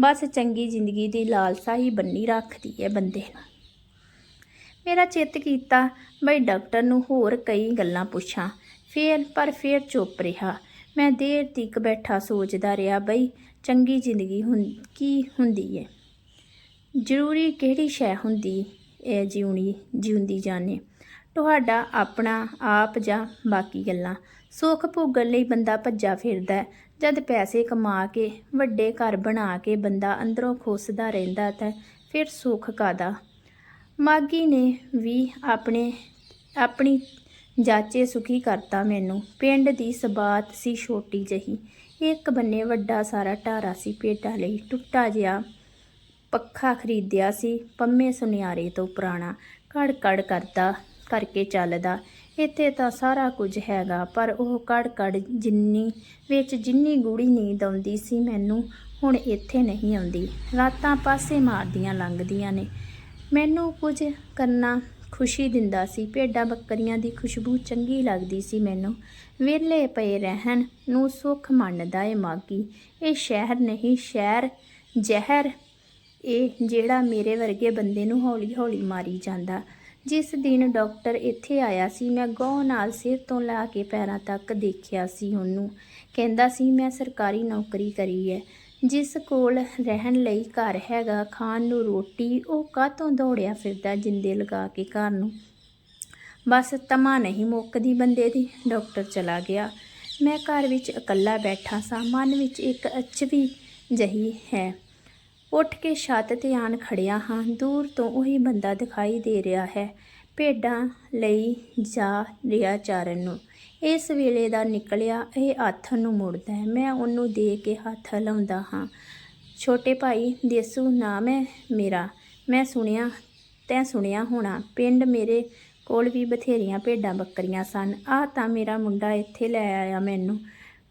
ਬਸ ਚੰਗੀ ਜ਼ਿੰਦਗੀ ਦੀ ਲਾਲਸਾ ਹੀ ਬੰਨੀ ਰੱਖਦੀ ਹੈ ਬੰਦੇ ਨੂੰ। ਮੇਰਾ ਚਿੱਤ ਕੀਤਾ, ਬਈ ਡਾਕਟਰ ਨੂੰ ਹੋਰ ਕਈ ਗੱਲਾਂ ਪੁੱਛਾਂ। ਫੇਰ, ਪਰ ਫੇਰ ਚੁੱਪ ਰਿਹਾ। ਮੈਂ ਦੇਰ ਤੱਕ ਬੈਠਾ ਸੋਚਦਾ ਰਿਹਾ, ਬਈ ਚੰਗੀ ਜ਼ਿੰਦਗੀ ਹੁੰ, ਕੀ ਹੁੰਦੀ ਹੈ ਜ਼ਰੂਰੀ ਕਿਹੜੀ ਸ਼ੈ ਹੁੰਦੀ, ਇਹ ਜਿਉਣੀ, ਜਿਉਂਦੀ ਜਾਣੇ? ਤੁਹਾਡਾ ਆਪਣਾ ਆਪ ਜਾਂ ਬਾਕੀ ਗੱਲਾਂ। ਸੁੱਖ ਭੋਗਣ ਲਈ ਬੰਦਾ ਭੱਜਾ ਫਿਰਦਾ ਜਦ ਪੈਸੇ ਕਮਾ ਕੇ, ਵੱਡੇ ਘਰ ਬਣਾ ਕੇ ਬੰਦਾ ਅੰਦਰੋਂ ਖੁੱਸਦਾ ਰਹਿੰਦਾ ਤਾਂ ਫਿਰ ਸੁੱਖ ਕਾਦਾ ਮਾਗੀ ਨੇ ਵੀ ਆਪਣੇ, ਆਪਣੀ ਜਾਚੇ ਸੁਖੀ ਕਰਤਾ ਮੈਨੂੰ। ਪਿੰਡ ਦੀ ਸਬਾਤ ਸੀ ਛੋਟੀ ਜਹੀ। ਇੱਕ ਬੰਨੇ ਵੱਡਾ ਸਾਰਾ ਢਾਰਾ ਸੀ ਪੇਟਾ ਲਈ। ਟੁੱਟਾ ਜਿਹਾ ਪੱਖਾ ਖਰੀਦਿਆ ਸੀ ਪੰਮੇ ਸੁਨਿਆਰੇ ਤੋਂ ਪੁਰਾਣਾ। ਕੜ ਕੜ ਕਰਦਾ ਕਰਕੇ ਚੱਲਦਾ। ਇੱਥੇ ਤਾਂ ਸਾਰਾ ਕੁਝ ਹੈਗਾ, ਪਰ ਉਹ ਕੜ ਕੜ ਜਿੰਨੀ ਵਿੱਚ ਜਿੰਨੀ ਗੂੜੀ ਨੀਂਦ ਆਉਂਦੀ ਸੀ ਮੈਨੂੰ ਹੁਣ ਇੱਥੇ ਨਹੀਂ ਆਉਂਦੀ। ਰਾਤਾਂ ਪਾਸੇ ਮਾਰਦੀਆਂ ਲੰਘਦੀਆਂ ਨੇ। ਮੈਨੂੰ ਕੁਝ ਕਰਨਾ ਖੁਸ਼ੀ ਦਿੰਦਾ ਸੀ। ਭੇਡਾਂ ਬੱਕਰੀਆਂ ਦੀ ਖੁਸ਼ਬੂ ਚੰਗੀ ਲੱਗਦੀ ਸੀ ਮੈਨੂੰ। ਵਿਹਲੇ ਪਏ ਰਹਿਣ ਨੂੰ ਸੁੱਖ ਮੰਨਦਾ ਏ ਮਾਗੀ। ਇਹ ਸ਼ਹਿਰ ਨਹੀਂ, ਸ਼ਹਿਰ ਜ਼ਹਿਰ ਇਹ ਜਿਹੜਾ ਮੇਰੇ ਵਰਗੇ ਬੰਦੇ ਨੂੰ ਹੌਲੀ-ਹੌਲੀ ਮਾਰੀ ਜਾਂਦਾ। ਜਿਸ ਦਿਨ ਡਾਕਟਰ ਇੱਥੇ ਆਇਆ ਸੀ, ਮੈਂ ਗੌਰ ਨਾਲ ਸਿਰ ਤੋਂ ਲਾ ਕੇ ਪੈਰਾਂ ਤੱਕ ਦੇਖਿਆ ਸੀ ਉਹਨੂੰ। ਕਹਿੰਦਾ ਸੀ, ਮੈਂ ਸਰਕਾਰੀ ਨੌਕਰੀ ਕਰੀ ਹੈ ਜਿਸ ਕੋਲ ਰਹਿਣ ਲਈ ਘਰ ਹੈਗਾ, ਖਾਣ ਨੂੰ ਰੋਟੀ, ਉਹ ਕਾਹਤੋਂ ਦੌੜਿਆ ਫਿਰਦਾ ਜਿੰਦੇ ਲਗਾ ਕੇ ਘਰ ਨੂੰ? ਬਸ ਤਮਾ ਨਹੀਂ ਮੁੱਕਦੀ ਬੰਦੇ ਦੀ, ਡਾਕਟਰ ਚਲਾ ਗਿਆ। ਮੈਂ ਘਰ ਵਿੱਚ ਇਕੱਲਾ ਬੈਠਾ ਸਾਂ, ਮਨ ਵਿੱਚ ਇੱਕ ਅਚਵੀ ਜਹੀ ਹੈ। ਉੱਠ ਕੇ ਛੱਤ ਤੇ ਆਣ ਖੜਿਆ ਹਾਂ। ਦੂਰ ਤੋਂ ਉਹੀ ਬੰਦਾ ਦਿਖਾਈ ਦੇ ਰਿਹਾ ਹੈ। ਭੇਡਾਂ ਲਈ ਜਾ ਰਿਹਾ ਚਾਰਨ ਨੂੰ। ਇਸ ਵੇਲੇ ਦਾ ਨਿਕਲਿਆ, ਇਹ ਹੱਥ ਨੂੰ ਮੁੜਦਾ ਹੈ। ਮੈਂ ਉਹਨੂੰ ਦੇ ਕੇ ਹੱਥ ਲਾਉਂਦਾ ਹਾਂ। ਛੋਟੇ ਭਾਈ, ਦੇਸੂ, ਨਾਮ ਹੈ ਮੇਰਾ। ਮੈਂ ਸੁਣਿਆ, ਤੈਂ ਸੁਣਿਆ ਹੋਣਾ, ਪਿੰਡ ਮੇਰੇ ਕੋਲ ਵੀ ਬਥੇਰੀਆਂ ਭੇਡਾਂ ਬੱਕਰੀਆਂ ਸਨ। ਆਹ ਤਾਂ ਮੇਰਾ ਮੁੰਡਾ ਇੱਥੇ ਲੈ ਆਇਆ ਮੈਨੂੰ।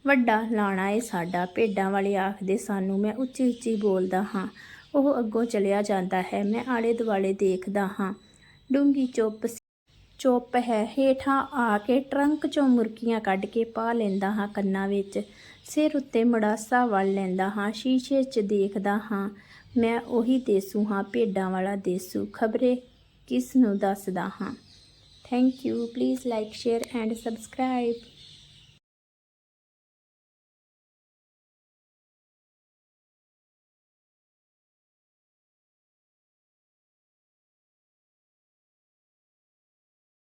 ਵੱਡਾ ਲਾਣਾ ਏ ਸਾਡਾ, ਭੇਡਾਂ ਵਾਲੇ ਆਖਦੇ ਸਾਨੂੰ, ਮੈਂ ਉੱਚੀ ਉੱਚੀ ਬੋਲਦਾ ਹਾਂ। ਉਹ ਅੱਗੋਂ ਚਲਿਆ ਜਾਂਦਾ ਹੈ, ਮੈਂ ਆਲੇ ਦੁਆਲੇ ਦੇਖਦਾ ਹਾਂ। ਡੂੰਗੀ ਚੁੱਪ ਚੁੱਪ ਹੈ, ਹੇਠਾਂ ਆ ਕੇ ਟਰੰਕ ਚੋਂ ਮੁਰਕੀਆਂ ਕੱਢ ਕੇ ਪਾ ਲੈਂਦਾ ਹਾਂ ਕੰਨਾਂ ਵਿੱਚ। ਸਿਰ ਉੱਤੇ ਮੜਾਸਾ ਵਲ ਲੈਂਦਾ ਹਾਂ, ਸ਼ੀਸ਼ੇ 'ਚ ਦੇਖਦਾ ਹਾਂ। ਮੈਂ ਉਹੀ ਦੇਸੂ ਹਾਂ, ਭੇਡਾਂ ਵਾਲਾ ਦੇਸੂ। ਖਬਰੇ ਕਿਸ ਨੂੰ ਦੱਸਦਾ ਹਾਂ? Thank you please like share and subscribe